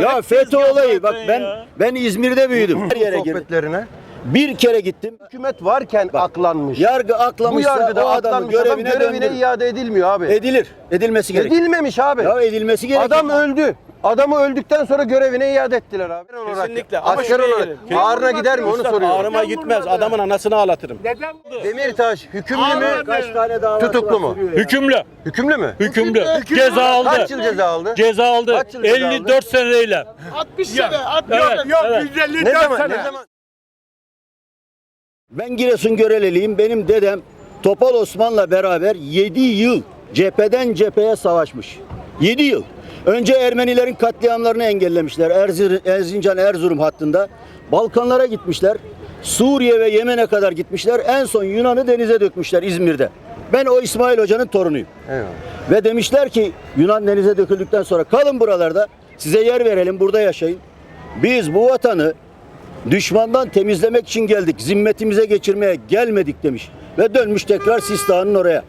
Ya FETÖ olayı bak ben ben İzmir'de büyüdüm. Her yere girdim. sohbetlerine. Bir kere gittim. Hükümet varken aklanmış. Yargı Bu aklamışsa yargıda o adamı aklanmış adam görevine, görevine döndürür. iade edilmiyor abi. Edilir. Edilmesi gerek. Edilmemiş abi. Ya edilmesi gerek. Adam öldü. Adamı öldükten sonra görevine iade ettiler abi. Kesinlikle. Ama Asker şuraya olarak. Ağrına gider mi onu soruyorum. Ağrıma gitmez. Adamın anasını ağlatırım. Demirtaş hükümlü mü? Kaç tane davası Tutuklu var, mu? sürüyor ya. Hükümlü. Hükümlü mü? Hükümlü. Ceza aldı. Kaç yıl ceza aldı? Ceza aldı. Kaç yıl ceza 54 seneyle. 60 sene, 60 Evet, yok evet. 154 Ne zaman? sene. Ne zaman? Ben Giresun Göreliliyim. Benim dedem Topal Osman'la beraber 7 yıl cepheden cepheye savaşmış. 7 yıl. Önce Ermenilerin katliamlarını engellemişler. Erzir, Erzincan Erzurum hattında. Balkanlara gitmişler. Suriye ve Yemen'e kadar gitmişler. En son Yunan'ı denize dökmüşler İzmir'de. Ben o İsmail Hoca'nın torunuyum. Eyvallah. Ve demişler ki Yunan denize döküldükten sonra kalın buralarda size yer verelim burada yaşayın. Biz bu vatanı düşmandan temizlemek için geldik. Zimmetimize geçirmeye gelmedik demiş. Ve dönmüş tekrar Sistan'ın oraya.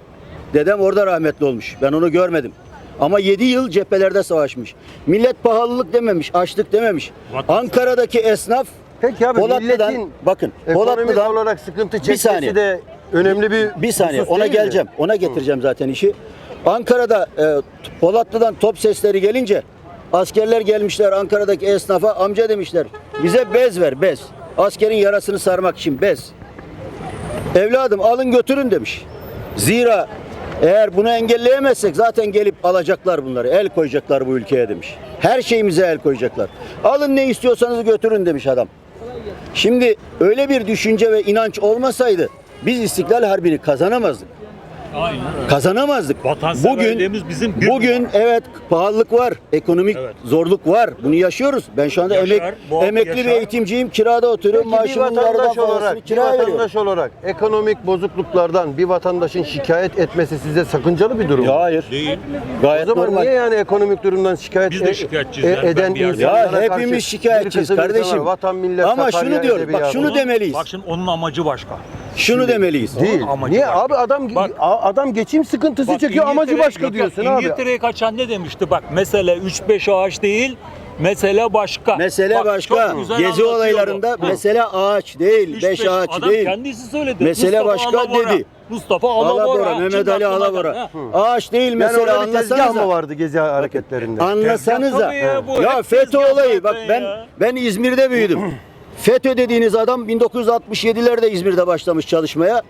Dedem orada rahmetli olmuş. Ben onu görmedim. Ama 7 yıl cephelerde savaşmış. Millet pahalılık dememiş, açlık dememiş. Ankara'daki esnaf Peki abi Polatlı'dan milletin bakın ekonomik Polatlı'dan olarak sıkıntı Bir çekmesi saniye. de önemli bir bir saniye husus ona değil mi? geleceğim. Ona getireceğim zaten işi. Ankara'da e, Polatlı'dan top sesleri gelince askerler gelmişler Ankara'daki esnafa amca demişler. Bize bez ver bez. Askerin yarasını sarmak için bez. Evladım alın götürün demiş. Zira eğer bunu engelleyemezsek zaten gelip alacaklar bunları. El koyacaklar bu ülkeye demiş. Her şeyimize el koyacaklar. Alın ne istiyorsanız götürün demiş adam. Şimdi öyle bir düşünce ve inanç olmasaydı biz İstiklal Harbi'ni kazanamazdık. Aynen. Kazanamazdık. Vatanseverliğimiz bizim bir bugün evet pahalılık var, ekonomik Evet. zorluk var. Bunu yaşıyoruz. Ben şu anda Yaşar, emek, emekli bir yaşar. eğitimciyim. Kirada oturuyorum. Peki bir Maaşımın yarıdan vatandaş olarak, bir kira veriyorum. vatandaş olarak ekonomik bozukluklardan bir vatandaşın şikayet etmesi size sakıncalı bir durum mu? Hayır. değil. O Gayet zaman normal. niye yani ekonomik durumdan şikayet Biz de e- şikayetçiyiz e- yani, ben eden bir Ya hepimiz bir şikayetçiyiz kardeşim. Vatan millet Ama şunu diyorum, bak şunu demeliyiz. Bak şimdi onun amacı başka. Şunu demeliyiz. Değil. Amacı Niye başka. abi adam Bak- a- adam geçim sıkıntısı Bak çekiyor amacı İngiltere- başka yok, yok, diyorsun abi. İngiltere'ye kaçan ne demişti? Bak mesele 3-5 ağaç değil, mesele başka. Mesele Bak, başka. çok güzel Gezi anlatıyor olaylarında bu. Mesele ağaç değil, Üç beş ağaç adam değil. kendisi söyledi. Mesele Mustafa başka Alabora. dedi. Mustafa Alabora. Alabora, Mehmet Şimdi Ali geldi. Ağaç değil yani mesele orada bir tezgah mı anlasanıza. vardı gezi hareketlerinde? Anlasanıza. Tezgah tabii ya, bu Ya hep FETÖ tezgah olayı bak ben ya. ben İzmir'de büyüdüm. FETÖ dediğiniz adam 1967'lerde İzmir'de başlamış çalışmaya.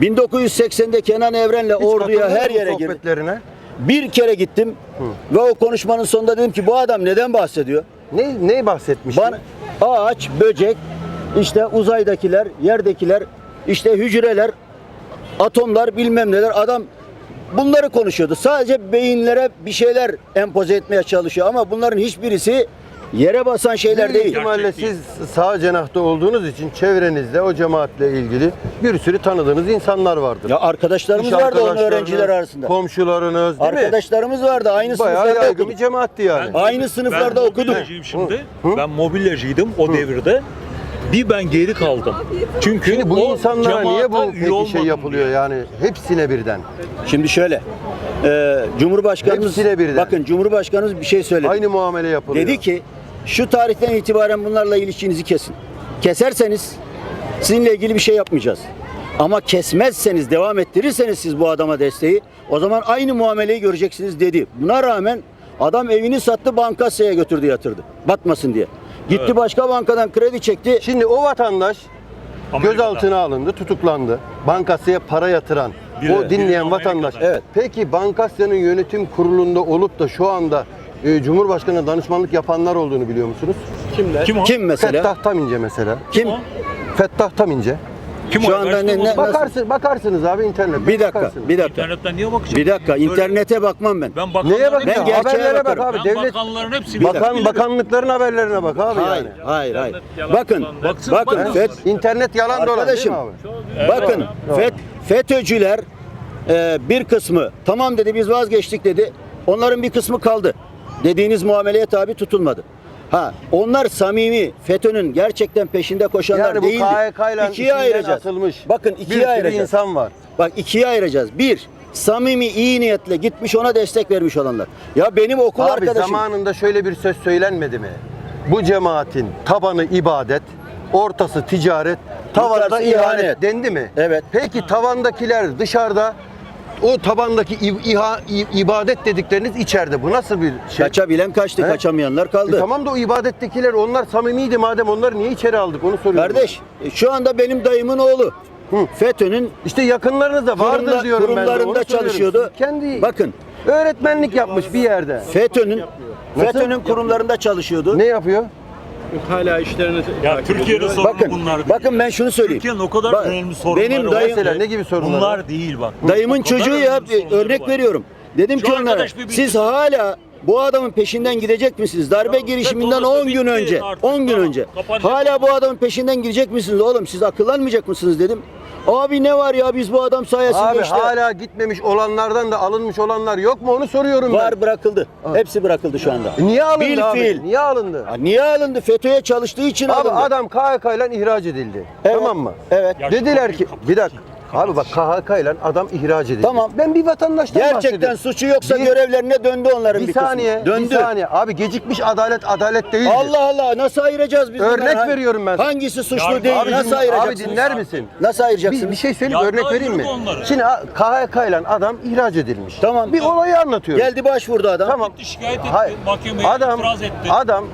1980'de Kenan Evren'le Hiç orduya her yere girdi. Bir kere gittim ve o konuşmanın sonunda dedim ki bu adam neden bahsediyor? Ne ne bahsetmiştin? Bana ağaç, böcek, işte uzaydakiler, yerdekiler, işte hücreler, atomlar bilmem neler adam bunları konuşuyordu. Sadece beyinlere bir şeyler empoze etmeye çalışıyor ama bunların hiçbirisi yere basan şeyler Büyük değil. ihtimalle Gerçek siz sağ cenahta olduğunuz için çevrenizde o cemaatle ilgili bir sürü tanıdığınız insanlar vardır. Ya arkadaşlarımız İş vardı onun arkadaşlarınız, öğrenciler arasında. Komşularınız değil mi? Arkadaşlarımız vardı. Aynı Bayağı sınıflarda yaygın okuduk. bir cemaatti yani. Aynı sınıflarda ben okuduk. mobilyacıyım şimdi. Ben mobilyacıydım o devirde. Bir ben geri kaldım. Çünkü Şimdi bu o insanlara niye bu cemaate üye peki şey olmadım yapılıyor diye. yani hepsine birden? Şimdi şöyle. E, Cumhurbaşkanımız Hepsine birden. bakın Cumhurbaşkanımız bir şey söyledi. Aynı muamele yapılıyor. Dedi ki şu tarihten itibaren bunlarla ilişkinizi kesin. Keserseniz sizinle ilgili bir şey yapmayacağız. Ama kesmezseniz, devam ettirirseniz siz bu adama desteği o zaman aynı muameleyi göreceksiniz dedi. Buna rağmen adam evini sattı bankasyaya götürdü yatırdı. Batmasın diye. Gitti başka bankadan kredi çekti. Şimdi o vatandaş Amerika'da. gözaltına alındı, tutuklandı. Bankasya para yatıran, Biri- o dinleyen biri vatandaş. Amerika'da. Evet. Peki Bankasya'nın yönetim kurulunda olup da şu anda e, Cumhurbaşkanı danışmanlık yapanlar olduğunu biliyor musunuz? Kim o? Kim mesela? Fettah Tamince mesela. Kim? o? Fettah Tamince. Kim Şu anda ne- ne-. Bakarsın, bakarsınız abi internetten. Bir dakika, bakarsınız. bir dakika. İnternetten niye bakacağım? Bir dakika, Böyle- internete bakmam ben. Ben bakanların, Neye bakacaksın? Ben gerçeğe Haberlere bak bakarım. abi. Ben Devlet bakanların hepsini Bakan bilirim. bakanlıkların haberlerine bak abi Hayır, yani. hayır, hayır. yalan Bakın. Baksın, bakın bakın. FET, İnternet yalan dolan değil Arkadaşım, mi abi? Bakın FET, FETÖ'cüler e, bir kısmı tamam dedi biz vazgeçtik dedi. Onların bir kısmı kaldı. Dediğiniz muameleye tabi tutulmadı. Ha onlar samimi FETÖ'nün gerçekten peşinde koşanlar Yani bu değildi. İkiye içinden ayıracağız. atılmış Bakın bir ikiye sürü ayıracağız. insan var. Bak ikiye ayıracağız. Bir, samimi iyi niyetle gitmiş ona destek vermiş olanlar. Ya benim okul Abi arkadaşım zamanında şöyle bir söz söylenmedi mi? Bu cemaatin tabanı ibadet, ortası ticaret, tavanda ihanet. ihanet. dendi mi? Evet. Peki tavandakiler dışarıda o tabandaki iha- ibadet dedikleriniz içeride. Bu nasıl bir şey? kaçabilen kaçtı, He? kaçamayanlar kaldı. E tamam da o ibadettekiler onlar samimiydi madem onları niye içeri aldık onu soruyorum. Kardeş, e, şu anda benim dayımın oğlu. FETÖ'nün İşte yakınlarınız da vardır kurumla- diyorum ben de. onu kurumlarında soruyorum. çalışıyordu. Kendi Bakın, öğretmenlik yapmış bir yerde. FETÖ'nün? FETÖ'nün kurumlarında çalışıyordu. Ne yapıyor? Hala işlerini Ya takip Türkiye'de sorunu Bakın, bunlar değil. bakın ben şunu söyleyeyim. Türkiye'nin o kadar Bak, önemli sorunları benim var. dayım- Mesela ne gibi sorunlar? var? Bunlar değil bak. Dayımın O kadar çocuğu ya önemli sorunları örnek var. veriyorum. Dedim Şu ki onlara arkadaş bir siz hala bu adamın peşinden gidecek misiniz? Darbe girişiminden olursa 10 gün bitti önce, artık, 10 gün tamam, önce. kapanacak. Hala bu adamın peşinden gidecek misiniz oğlum? Siz akıllanmayacak mısınız dedim. Abi ne var ya biz bu adam sayesinde Abi işte hala gitmemiş olanlardan da alınmış olanlar yok mu onu soruyorum ben. var bırakıldı. Hepsi bırakıldı şu anda. E Niye alındı Bil abi? fiil. Niye alındı? Ya niye alındı? FETÖ'ye çalıştığı için Abi alındı. adam KHK ile ihraç edildi. Evet, Tamam mı? Evet. Ya Dediler ki bir dakika. Abi bak KHK ile adam ihraç edildi. Tamam. Ben bir vatandaştan Gerçekten bahsediyorum. suçu yoksa Bir- görevlerine döndü onların bir, Bir kısmı. saniye, Döndü. bir saniye. Abi gecikmiş adalet adalet değildir. Allah Allah nasıl ayıracağız biz Örnek bunları? veriyorum ben. Hangisi suçlu Yargı- değil? Abi, nasıl din- ayıracaksınız? abi dinler misin? Nasıl ayıracaksınız? Bir, bir şey söyleyeyim Yargı örnek vereyim mi? ayırdı onları. Şimdi a- KHK ile adam ihraç edilmiş. Tamam. Bir olayı anlatıyorum. Geldi başvurdu adam. Tamam. Gitti, şikayet etti, Hayır. mahkemeye adam, itiraz etti. Adam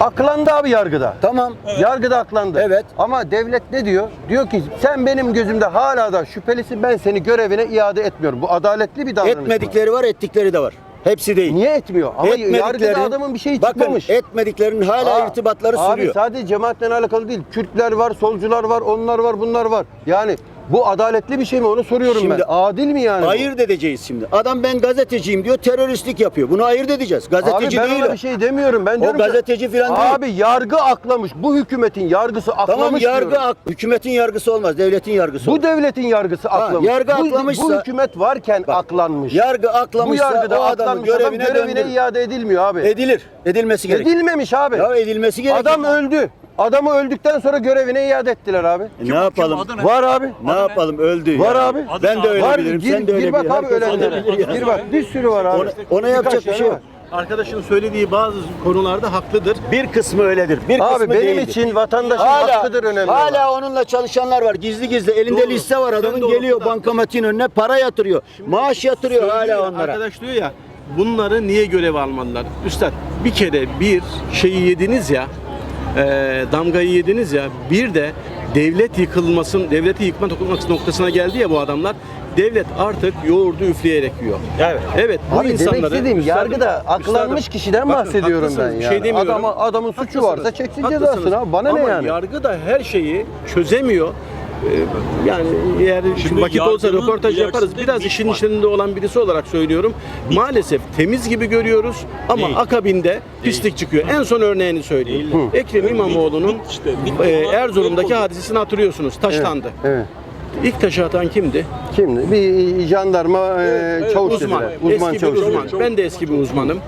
aklandı abi yargıda. Tamam. Yargıda aklandı. Evet. Ama devlet ne diyor? Diyor ki sen benim gözümde hala da şüphelisin ben seni görevine iade etmiyorum. Bu adaletli bir davranış? Etmedikleri var, ettikleri de var. Hepsi değil. Niye etmiyor? Ama yargıda adamın bir şeyi bakın, çıkmamış. etmediklerinin hala Aa, irtibatları abi sürüyor. sadece cemaatle alakalı değil. Kürtler var, solcular var, onlar var, bunlar var. Yani bu adaletli bir şey mi onu soruyorum Şimdi ben. Adil mi yani? bu? Ayırt edeceğiz şimdi. Adam ben gazeteciyim diyor, teröristlik yapıyor. Bunu ayırt edeceğiz. Gazeteci Abi ben değil ona o. bir şey demiyorum. Ben O diyorum ki- gazeteci falan değil. Abi yargı aklamış. Bu hükümetin yargısı aklamış Tamam yargı diyorum. ak- hükümetin yargısı olmaz, devletin yargısı Bu olur. devletin yargısı aklamış. yargı bu, aklamışsa- bu hükümet varken aklanmış. Yargı bu aklamışsa yargıda o adamı aklanmış adam görevine, görevine döndürür. iade edilmiyor abi. Edilir. Edilmesi gerek. Edilmemiş abi. Ya edilmesi gerek. Adam öldü. Adamı öldükten sonra görevine iade ettiler abi. E, ne yapalım? adı ne? Var abi. Ne yapalım? Öldü. Var yani. abi. Ben de öyle Var bilirim. gir, sen de öyle gir bak abi ölenlere. bilir. Gir bak bir sürü var abi. Ona- ona yapacak bir şey tane yok. Arkadaşın söylediği bazı konularda haklıdır. Bir kısmı öyledir. Bir Abi kısmı benim değildir. için vatandaşın hala, hakkıdır önemli. Hala olan. onunla çalışanlar var. Gizli gizli elinde Doğru. liste var adamın geliyor bankamatiğin önüne para yatırıyor. Maaş yatırıyor hala onlara. Arkadaş diyor ya bunları niye görev almalılar? Üstad bir kere bir şeyi yediniz ya e, damgayı yediniz ya bir de devlet yıkılmasın, devleti yıkma noktasına geldi ya bu adamlar. Devlet artık yoğurdu üfleyerek yiyor. Evet. Evet bu Abi demek insanları istediğim üstadım- yargıda aklanmış üstadım, kişiden bakın, bahsediyorum ben haklısınız, bir yani. şey demiyorum. Adama, adamın suçu Haklısınız, varsa çeksin haklısınız. cezasını abi. Bana Ama ne yani? yargı da her şeyi çözemiyor. Ee, Yani eğer Şimdi vakit olsa yargının röportaj yaparız. ilerisinde Biraz bit işin var. içinde olan birisi olarak söylüyorum. Maalesef temiz gibi görüyoruz ama Değil. akabinde pislik çıkıyor. En son örneğini söyleyeyim. Ekrem İmamoğlu'nun Bit işte, bit e, olan- Erzurum'daki oldu. hadisesini hatırlıyorsunuz. Taşlandı. Evet. İlk taşı atan kimdi? Kimdi? Bir jandarma e, çavuş Uzman. dediler. Uzman eski çavuş. bir uzman. dediler. Ben de eski bir uzmanım.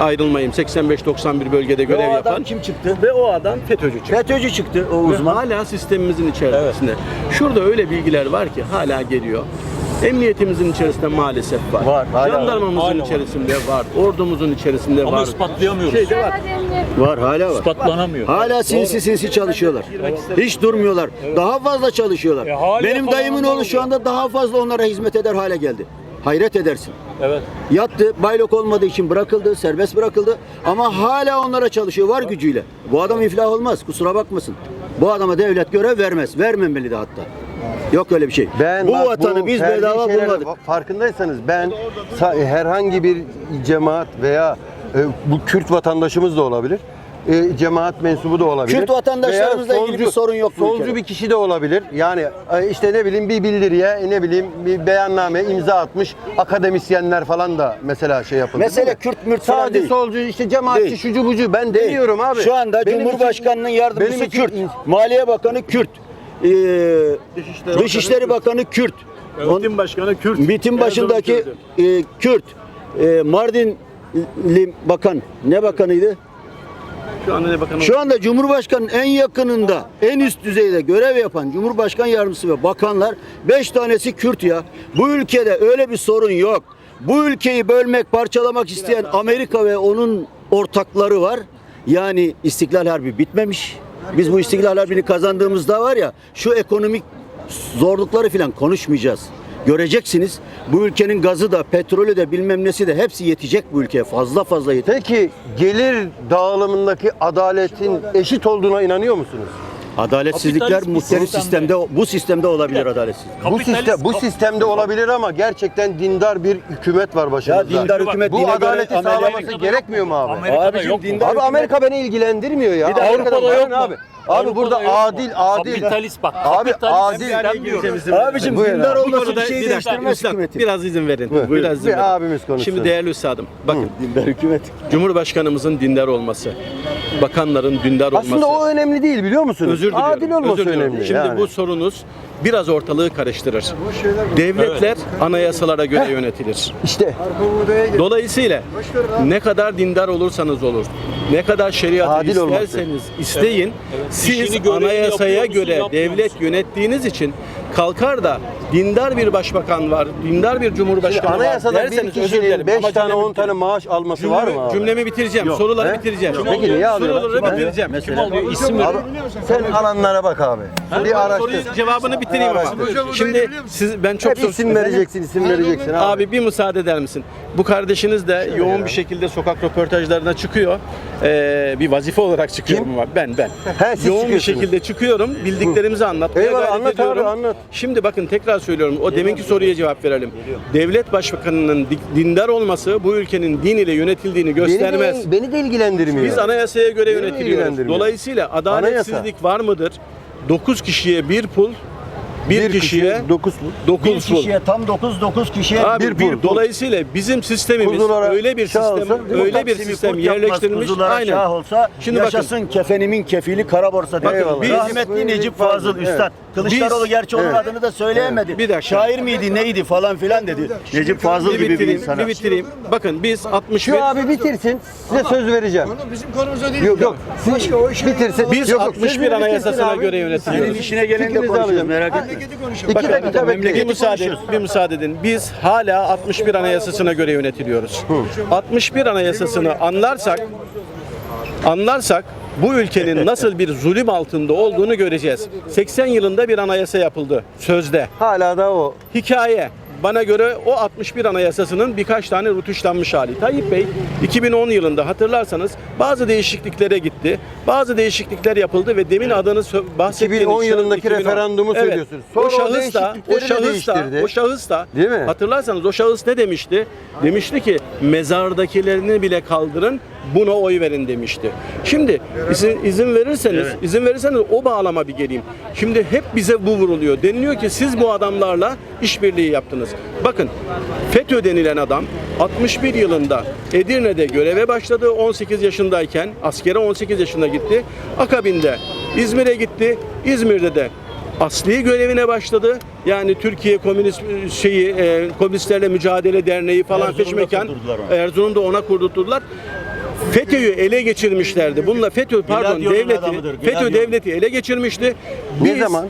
Ayrılmayayım. 85-91 bölgede görev o adam yapan. kim çıktı? Ve o adam FETÖ'cü çıktı. FETÖ'cü çıktı o Ve uzman. hala sistemimizin içerisinde. Şurada öyle bilgiler var ki hala geliyor. Emniyetimizin içerisinde maalesef var. Var, hala var. Jandarmamızın Hala var. içerisinde var. Ordumuzun içerisinde Ama var. ispatlayamıyoruz. Şeyde var. Var hala var. İspatlanamıyor. Hala sinsi sinsi çalışıyorlar. Hiç durmuyorlar. Daha fazla çalışıyorlar. E, Benim dayımın oğlu şu anda daha fazla onlara hizmet eder hale geldi. Hayret edersin. Evet. Yattı, baylok olmadığı için bırakıldı, serbest bırakıldı. Ama hala onlara çalışıyor, var gücüyle. Bu adam iflah olmaz, kusura bakmasın. Bu adama devlet görev vermez, vermemeli de hatta. Yok öyle bir şey. Ben bu bak, vatanı biz ferdi bedava bulmadık. fa- Farkındaysanız ben herhangi bir cemaat veya e, bu Kürt vatandaşımız da olabilir. E, cemaat mensubu da olabilir. Kürt vatandaşlarımızla Veya ilgili bir sorun yok Solcu ülkede. bir kişi de olabilir. Yani e, işte ne bileyim bir bildiriye, ne bileyim bir beyanname imza atmış akademisyenler falan da mesela şey yapıldı. Mesele? Kürt mürt falan Sadece değil. solcu işte cemaatçi Değil. şucu bucu ben Değil. demiyorum abi. Şu anda Benim için- Cumhurbaşkanının yardımcısı benim için Kürt. in- Maliye Bakanı Kürt. Ee, Dışişleri Dışişleri Bakanı Bakanı Kürt. Bitim Başkanı Kürt. MİT'in başındaki e, Kürt. E, Mardinli bakan. Ne bakanıydı? Şu anda ne bakan Şu anda Cumhurbaşkanı'nın en yakınında, en üst düzeyde görev yapan Cumhurbaşkan yardımcısı ve bakanlar 5 tanesi Kürt ya. Bu ülkede öyle bir sorun yok. Bu ülkeyi bölmek, parçalamak isteyen Amerika ve onun ortakları var. Yani İstiklal Harbi bitmemiş. Biz bu İstiklal Harbi'ni kazandığımızda var ya şu ekonomik zorlukları falan konuşmayacağız. Göreceksiniz bu ülkenin gazı da petrolü de bilmem nesi de hepsi yetecek bu ülkeye fazla fazla yetecek. Peki gelir dağılımındaki adaletin eşit olduğuna inanıyor musunuz? Adaletsizlikler Kapitalist bir muhtelif sistemde. sistemde bu sistemde olabilir adaletsizlik. Bu Kapitalist- sistem bu sistemde olabilir ama gerçekten dindar bir hükümet var başımızda. Ya dindar hükümet bu dine adaleti göre Amerika- sağlaması gerekmiyor mu abi? Amerika'da Abicim, yok. dindar- Abi Amerika beni ilgilendirmiyor ya. Bir de Avrupa'da yok ne mu? abi? Abi Avrupa'da burada yok mu? adil adil. Kapitalist bak. Abi adil. Abicim Buyurun dindar abi. Bu olması konuda bir şey bir dakika, değiştirmez üstad, hükümeti. biraz izin verin. Buyur. Biraz izin Bir verin. abimiz konuşsun. Şimdi değerli üstadım, bakın Dindar hükümet. Cumhurbaşkanımızın dindar olması, bakanların dindar olması. Aslında o önemli değil biliyor musunuz? Özür diliyorum. Adil olması özür diliyorum. önemli. Şimdi yani. bu sorunuz biraz ortalığı karıştırır. Devletler anayasalara göre yönetilir. işte Dolayısıyla ne kadar dindar olursanız olur, ne kadar şeriatı Adil olması. isterseniz isteyin, siz İşini, görevini anayasaya yapıyor musun, göre yapmıyor devlet musun? yönettiğiniz için kalkar da dindar bir başbakan var, dindar bir cumhurbaşkanı var anayasada bir derseniz özür kişinin dilerim. 5 ama tane cümlemi 10 tane maaş alması var mı Cümlemi, abi? cümlemi bitireceğim, soruları He? bitireceğim. Peki niye alıyorlar? Soruları Kim bitireceğim. Kim alıyor? İsim Abi, sen alanlara bak abi. Bir araştır. Soruyu cevabını bitireyim ama. Şimdi siz ben çok Hep soru- isim vereceksin, isim vereceksin abi. Abi bir müsaade eder misin? Bu kardeşiniz de yoğun bir şekilde sokak röportajlarına çıkıyor. Ee, bir vazife olarak çıkıyorum Kim? ama ben ben. He, siz yoğun bir çıkıyorsunuz. şekilde çıkıyorum. Bildiklerimizi anlatmaya Eyvallah, gayret anlat abi, ediyorum. anlat. Şimdi bakın tekrar söylüyorum. O deminki soruya cevap verelim. Devlet başbakanının di- dindar olması bu ülkenin din ile yönetildiğini göstermez. Beni de, beni de ilgilendirmiyor. Biz anayasaya göre Beni yönetiliyoruz. ilgilendirmiyor. Dolayısıyla adaletsizlik var mıdır? 9 kişiye bir pul, bir, kişiye 9 dokuz Bir pul. kişiye tam 9 9 kişiye Abi bir bir dolayısıyla bizim sistemimiz Kuzulara öyle bir sistem olsa, öyle bir sistem yerleştirilmiş. Aynen. olsa Şimdi yaşasın kefenimin kefili kara borsa. Bakın Eyvallah. biz, rahmetli Necip Fazıl Evet. Üstad. Kılıçdaroğlu Biz- gerçi onun Evet. adını da söyleyemedi. Bir dakika. Şair miydi neydi falan filan dedi. Necip Fazıl Bir gibi bir bitireyim, insana. bir bitireyim. Bakın biz 61 Şu abi bitirsin. Size söz vereceğim. Bizim konumuza değil. Yok yok. Siz bitirsin. biz Yok, yok, 61 sözünü anayasasına göre Senin yönetiliyoruz. işine geleni de konuşuyoruz alacağım. merak etme. Memleketi konuşalım. İki dakika bir bekleyin. müsaade, bir müsaade edin. Biz hala 61 anayasasına göre yönetiliyoruz. 61 anayasasını anlarsak anlarsak bu ülkenin nasıl bir zulüm altında olduğunu göreceğiz. 80 yılında bir anayasa yapıldı sözde. Hala da o. Hikaye. Bana göre o 61 anayasasının birkaç tane rutuşlanmış hali. Tayyip Bey 2010 yılında hatırlarsanız bazı değişikliklere gitti. Bazı değişiklikler yapıldı ve demin adını bahsettiğiniz 2010 şahıs- yılındaki referandumu söylüyorsunuz. Sonra o şahıs da o şahıs da o şahıs da Değil mi? hatırlarsanız o şahıs ne demişti? Demişti ki mezardakilerini bile kaldırın buna oy verin demişti. Şimdi izin, izin verirseniz izin verirseniz o bağlama bir geleyim. Şimdi hep bize bu vuruluyor. Deniliyor ki siz bu adamlarla işbirliği yaptınız. Bakın FETÖ denilen adam 61 yılında Edirne'de göreve başladı. 18 yaşındayken askere 18 yaşında gitti. Akabinde İzmir'e gitti. İzmir'de de asli görevine başladı. Yani Türkiye Komünist şeyi e, Komünistlerle Mücadele Derneği falan Erzurum'da peşmekan. Erzurum'da ona kurdurttular. FETÖ'yü ele geçirmişlerdi. Bununla FETÖ pardon devleti adamıdır, FETÖ devleti ele geçirmişti. Ne zaman?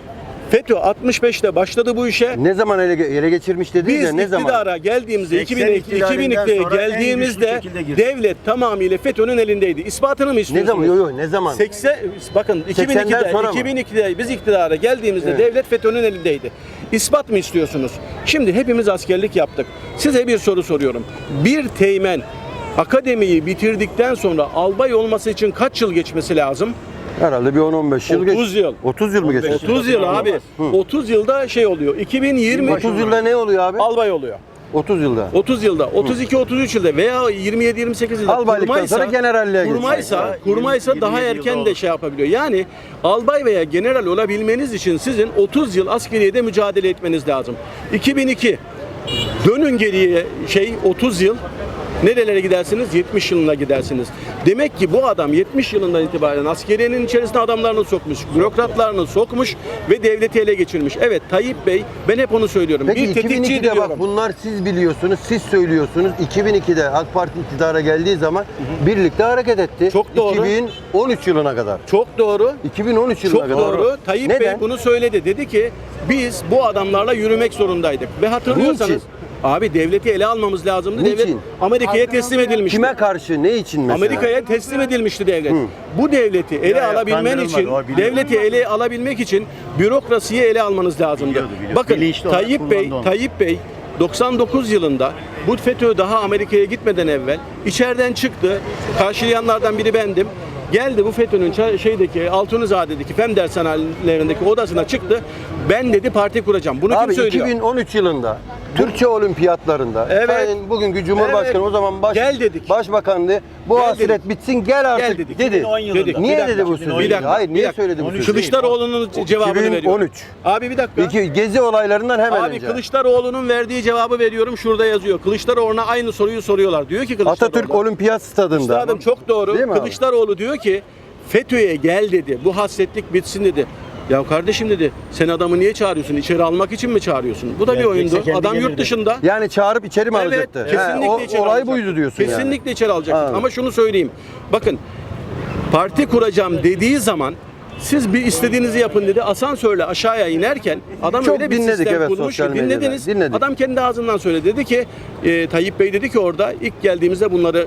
FETÖ 65'te başladı bu işe. Ne zaman ele, ele geçirmiş dediniz Biz ya ne zaman? iktidara geldiğimizde 80 2002 iktidarından 2002'ye sonra en güçlü geldiğimizde şekilde girdi. devlet tamamıyla FETÖ'nün elindeydi. İspatını mı Ne istiyorsunuz? zaman? Yok yok ne zaman? 80 bakın 80'den 2002'de sonra mı? 2002'de biz iktidara geldiğimizde Evet. devlet FETÖ'nün elindeydi. İspat mı istiyorsunuz? Şimdi hepimiz askerlik yaptık. Size bir soru soruyorum. Bir teğmen akademiyi bitirdikten sonra albay olması için kaç yıl geçmesi lazım? Herhalde bir 10-15 yıl 30 yıl. 30 yıl mı geçmiş? 30 yıl abi. 30 yılda şey oluyor. 2020 30 yılda ne oluyor abi? albay oluyor. 30 yılda. 30 yılda, 32 33 yılda veya 27 28 yılda Albaylıktan sonra generalliğe geçiyor. kurmaysa, kurmaysa daha 27 yılda erken de olur. şey yapabiliyor. Yani albay veya general olabilmeniz için sizin 30 yıl askeriyede mücadele etmeniz lazım. 2002 dönün geriye şey 30 yıl Nerelere gidersiniz? 70 yılına gidersiniz. Demek ki bu adam 70 yılından itibaren askeriyenin içerisine adamlarını sokmuş, bürokratlarını sokmuş ve devleti ele geçirmiş. Evet Tayyip Bey ben hep onu söylüyorum. Peki bir tetikçi 2002'de diyorum. bak bunlar siz biliyorsunuz, siz söylüyorsunuz. 2002'de AK Parti iktidara geldiği zaman birlikte hareket etti. Çok doğru. 2013 yılına kadar. Çok doğru. 2013 yılına Çok kadar. doğru. Tayyip Bey Neden? bunu söyledi. Dedi ki biz bu adamlarla yürümek zorundaydık. Ve hatırlıyorsanız Niçin? Abi devleti ele almamız lazımdı. Niçin? Devlet Amerika'ya teslim edilmişti. Kime karşı, ne için mesela? Amerika'ya teslim edilmişti devlet. Bu devleti ele ya, alabilmen kandırılmadı, için, o devleti ele alabilmek için bürokrasiyi ele almanız lazımdı. Biliyordu, biliyordu. Bakın Bilinçli Tayyip Bey, onu. Tayyip Bey 99 yılında bu FETÖ daha Amerika'ya gitmeden evvel içeriden çıktı. Karşılayanlardan biri bendim. Geldi bu FETÖ'nün şeydeki Altunizade'deki FEM dershanelerindeki odasına çıktı. Ben dedi parti kuracağım. Bunu Abi kim söylüyor? 2013 yılında Türkçe olimpiyatlarında Evet. Sayın bugünkü Cumhurbaşkanı Evet. o zaman baş, Gel dedik. başbakandı. Bu Gel hasret dedik. bitsin gel artık Gel dedik. dedi. 2010 yılında. Dedik. Niye dakika, dedi bu sözü? 2010 Bir dakika, Hayır bir niye dakika. söyledi bu sözü? Kılıçdaroğlu'nun cevabını veriyorum. 2013. Abi bir dakika. Peki gezi olaylarından hemen Abi önce. Kılıçdaroğlu'nun verdiği cevabı veriyorum. Şurada yazıyor. Kılıçdaroğlu'na aynı soruyu soruyorlar. Diyor ki Kılıçdaroğlu. Atatürk Olimpiyat Stadında. Üstadım çok doğru. Değil mi abi? Kılıçdaroğlu diyor ki FETÖ'ye gel dedi. Bu hasretlik bitsin dedi. Ya kardeşim dedi sen adamı niye çağırıyorsun? İçeri almak için mi çağırıyorsun? Bu da bir oyundu. kendi Adam yurt dışında. Yani çağırıp içeri mi Evet, alacaktı? kesinlikle He, o- içeri olay alacaktı. buydu diyorsun yani. Kesinlikle içeri alacaktı. Anladım. Ama şunu söyleyeyim. Bakın parti kuracağım dediği zaman siz bir istediğinizi yapın dedi. Asansörle aşağıya inerken adam Çok öyle bir dinledik sistem evet kurmuş ki sosyal medyada. dinlediniz. Dinledik. Adam kendi ağzından söyledi. Dedi ki e, Tayyip Bey dedi ki orada ilk geldiğimizde bunları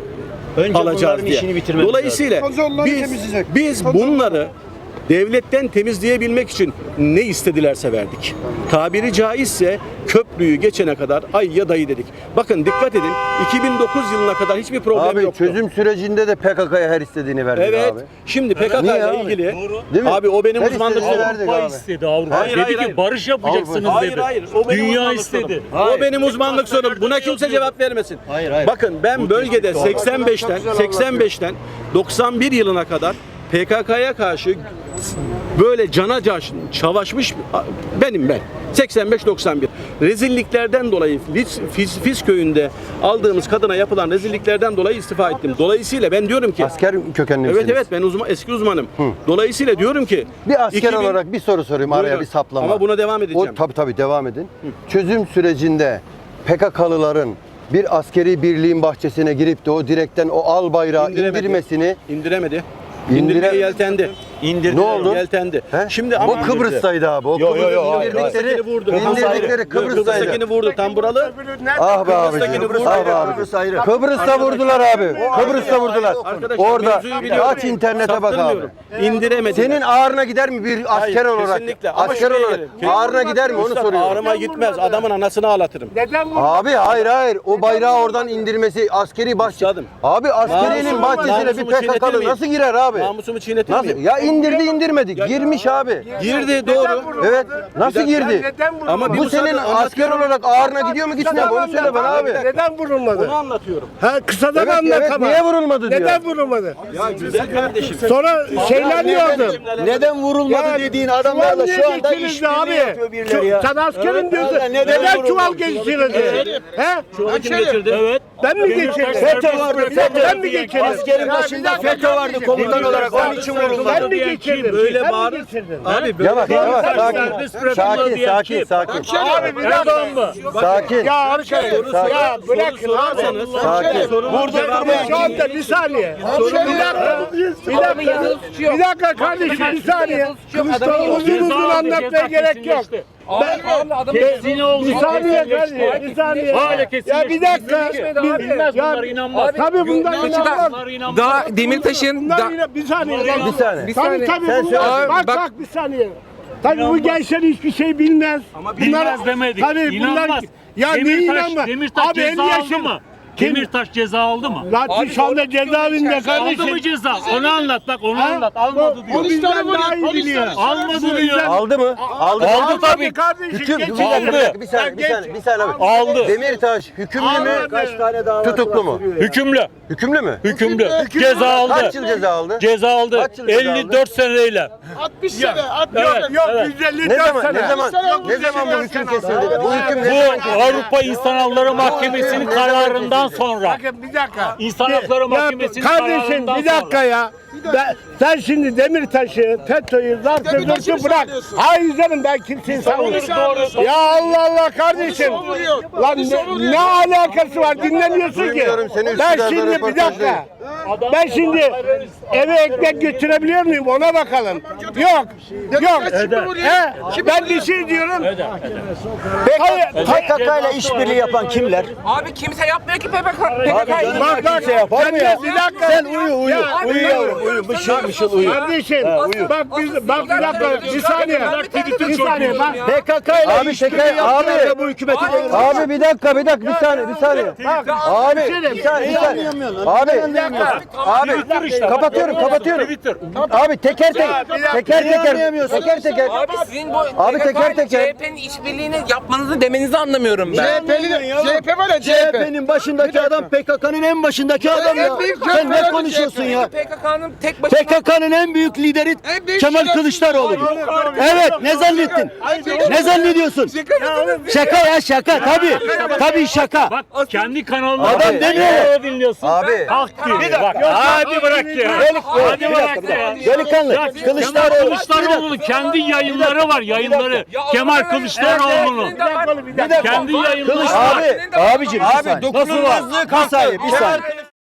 Önce alacağız bunların diye. işini bitirmemiz Dolayısıyla biz, biz bunları devletten temizleyebilmek için ne istedilerse verdik. Tabiri caizse köprüyü geçene kadar ay ya dayı dedik. Bakın dikkat edin 2009 yılına kadar hiçbir problem Abi yoktu. çözüm sürecinde de PKK'ya her istediğini verdik Evet. abi. Şimdi PKK ile ilgili Değil mi? abi o benim uzmanlık Avrupa abi. istedi Avrupa. Hayır, dedi hayır, ki hayır. barış yapacaksınız Hayır dedi. hayır. O benim Dünya istedi. sorunum. O benim uzmanlık sorunum. Buna kimse cevap vermesin. Hayır, hayır. Bakın ben bölgede 85'ten 85'ten 91 yılına kadar PKK'ya karşı böyle cana caş, çavaşmış benim ben. 85-91. Rezilliklerden dolayı Fis, Fis, Fis köyünde aldığımız kadına yapılan rezilliklerden dolayı istifa ettim. Dolayısıyla ben diyorum ki Asker kökenli Evet evet ben uzman, eski uzmanım. Dolayısıyla diyorum ki Bir asker 2000 olarak bir soru sorayım araya Buyurun. bir saplama. Ama buna devam edeceğim. O tabii tabii devam edin. Çözüm sürecinde PKK'lıların bir askeri birliğin bahçesine girip de o direkten o al bayrağı İndiremedi. indirmesini indiremedi. İndirmeye yeltendi. İndirdiler. ne oldu? Yeltendi. He? Şimdi ama o Kıbrıs'taydı abi. O Yo, yo, yo, hayır, indirdikleri, Kıbrıs'takini vurdu. indirdikleri Kıbrıs'taydı. Kıbrıs'takini vurdu. Tamburalı. Ah be abi. Kıbrıs'takini vurdu. Ah be abi. Kıbrıs ayrı. Kıbrıs'ta vurdular abi. Kıbrıs'ta vurdular. Orada aç internete bak abi. İndiremedi. Senin ağrına gider mi bir asker Hayır, olarak? kesinlikle. Asker olarak ağrına gider mi onu soruyorum. Ağrıma gitmez. Adamın anasını ağlatırım. Abi hayır hayır o bayrağı oradan indirmesi askeri bahçe. Abi askerinin bahçesine bir PKK'lı nasıl girer abi? Namusumu çiğnetir miyim? Ya indirdi indirmedi. Girmiş abi. Girdi doğru. Evet. Nasıl girdi? Ama Bu senin asker olarak ağrına gidiyor mu gitmiyor mu? Onu söyle bana abi. Neden vurulmadı? Bunu anlatıyorum. Ha kısa da Evet, anlat evet, ama. niye vurulmadı diyor. Neden vurulmadı? Ya güzel kardeşim. Sonra şeyler diyordun. Neden vurulmadı dediğin adamlarla çuval şu anda işbirliği getirildi yapıyor birileri ya. Sen askerim diyorsun. Neden çuval geçirildi? He? Çuvalı kim geçirdi? Evet. Ben mi geçirdim? FETÖ vardı FETÖ. Ben mi geçirdim? Askerin başında FETÖ vardı komutan olarak onun için Ben vurulmadı. mi geçirdim? Böyle Sen mi bağır. geçirdin? Abi böyle Yavaş yavaş sakin. Sakin sakin sakin. Abi bir dakika. Sakin. Ya arkadaş ya bırakın abi. Sakin. Burada durmayın. Şu anda bir saniye. Bir dakika. Bir dakika. Bir dakika kardeşim bir saniye. Kılıçdaroğlu uzun uzun anlatmaya gerek yok. Kesin oldu. Bir saniye kardeşim. Bir saniye. Hala kesinleşti. Ya bir dakika. Bilmez, bunlar inanmaz. Tabii bundan inanmaz. Bunlar inanmaz. Daha Demirtaş'ın da, inan- bir saniye. Bir saniye. Tabii tabii Sen bunlar. Bak Bak- bak bir saniye. Tabii bu gençler hiçbir şey bilmez. Ama Bilmez demedik. Tabii bunlar. İnanmaz. Ya niye Demirtaş, inanmaz? Demirtaş Abi 50 ceza aldı yaşın. mı? Demirtaş ceza aldı mı? Lan şu anda cezaevinde Aldı kardeşim. mı ceza? Onu anlat bak onu Ha? anlat. Almadı O diyor. bizden daha iyi biliyor. Almadı diyor. Aldı mı? Aldı. Aldı tabii. Kardeşim Hüküm, bir geçin. dakika, bir dakika, bir Sen saniye, bir saniye, bir saniye abi. Aldı. Demirtaş hükümlü mü? Aldı. Kaç tane daha Tutuklu mu? Hükümlü. Hükümlü mü? Hükümlü. Ceza aldı. Kaç yıl ceza aldı? Ceza aldı. Kaç yıl ceza aldı? 54 seneyle. 60 sene. Evet, Yok evet. 154 Ne zaman, sene. ne zaman, ne zaman bu hüküm kesildi? Bu hüküm ne Bu zaman kesildi? Avrupa İnsan Hakları Mahkemesi'nin kararından kararından sonra. Bakın bir dakika. İnsan Hakları Ya Mahkemesi'nin Kardeşim kararından bir dakika ya. Ben, sen şimdi Demirtaş'ı, FETÖ'yü, mı zırtı bırak. savunuyorsun? Hayır canım ben kimseyi savunmuyorum. doğru. Ya Allah Allah kardeşim. Lan ne, ne alakası var dinlemiyorsun ki. Seni Ben şimdi bir röportajda. dakika. Ben şimdi eve ekmek götürebiliyor muyum ona bakalım. Yok. Yok. He, ben bir şey diyorum. Hayır. PKK ile işbirliği yapan kimler? Abi kimse yapmıyor ki PKK. Abi PKK. Bak bak kimse yapar mı ya? bir dakika. Sen uyu uyu. Uyu yavrum uyu. Mışıl mışıl uyu. Kardeşim bak biz bak bir dakika bir saniye. Bir saniye bak. PKK ile Abi işbirliği abi. da bu hükümeti devirdi. Abi bir dakika bir dakika bir saniye bir saniye. Abi bir saniye bir Abi kapatıyorum kapatıyorum. Abi teker teker teker teker teker teker. Abi sizin bu Abi PKK teker teker. CHP'nin işbirliğini yapmanızı demenizi anlamıyorum ben. CHP'li CHP var ya CHP. CHP'nin başındaki adam PKK'nın en başındaki adam ya. Sen ne konuşuyorsun ya? PKK'nın tek başına PKK'nın en büyük lideri Kemal Kılıçdaroğlu. Evet ne zannettin? Ne zannediyorsun? Şaka ya şaka tabii. Tabii şaka. Bak kendi kanalına Adam demiyor. dinliyorsun. Abi. Hak diyor. Bak, hadi bırak ya. Hadi Bir bırak dakika, bir ya. dakika. Delikanlı. Kılıçdaroğlu. Kılıçdaroğlu'nun kendi yayınları var yayınları. Kemal Kılıçdaroğlu'nun. Bir Kendi yayınları var. Kılıçdaroğlu. Abi, abicim bir saniye. Nasıl var? Bir bir saniye.